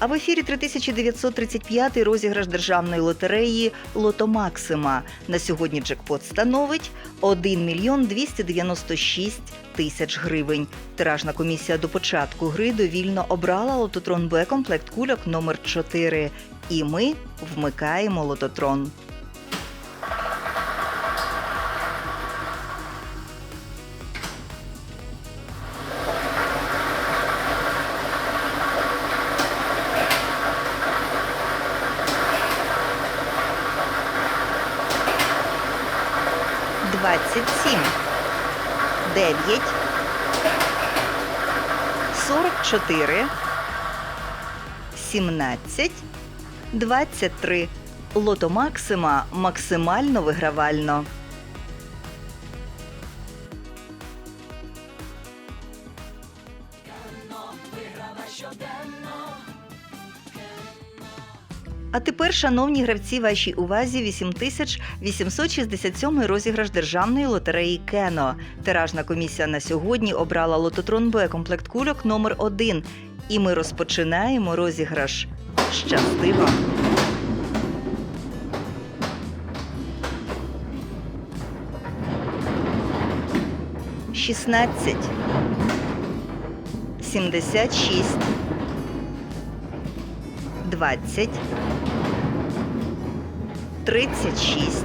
А в ефірі 3935 розіграш державної лотереї Лото Максима. На сьогодні джекпот становить 1 мільйон 296 тисяч гривень. Тиражна комісія до початку гри довільно обрала лототрон Б комплект кульок номер 4 І ми вмикаємо лототрон. Двадцять сім, дев'ять, сорок чотири, сімнадцять, двадцять три. Лото Максима максимально вигравально. А тепер, шановні гравці, вашій увазі 8867 розіграш державної лотереї Кено. Тиражна комісія на сьогодні обрала лототрон Б комплект кульок номер 1 І ми розпочинаємо розіграш. Щастиво! Шістнадцять. Сімдесят шість. Двадцять. Тридцять шість.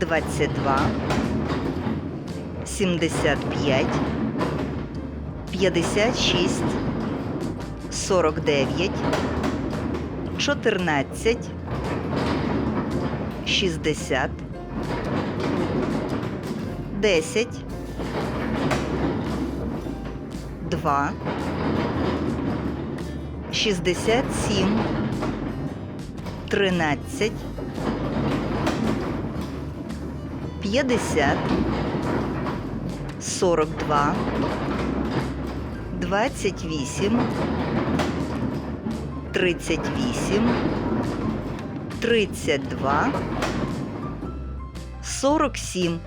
Двадцять два. Сімдесят п'ять. П'ятдесят шість. Сорок дев'ять. Чотирнадцять. Шістдесят. Десять. Два. Шістдесят сім. Тринадцять. П'ятдесят. Сорок два. Двадцять вісім. Тридцять вісім. Тридцять два. Сорок сім.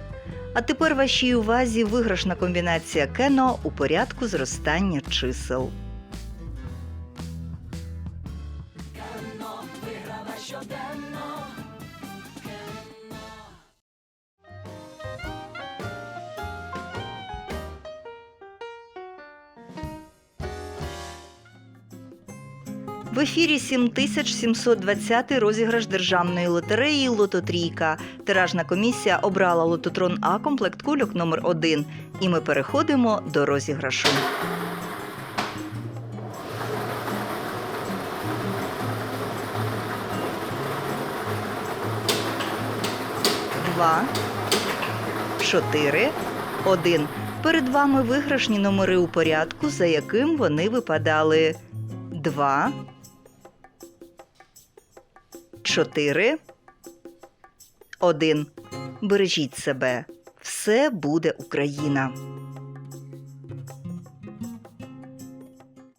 А тепер вашій увазі виграшна комбінація кено у порядку зростання чисел. В ефірі 7720 розіграш державної лотереї Лототрійка. Тиражна комісія обрала лототрон А комплект кульок номер 1 І ми переходимо до розіграшу. Два, чотири, один. Перед вами виграшні номери у порядку, за яким вони випадали. Два. Чотири. Один. Бережіть себе. Все буде Україна.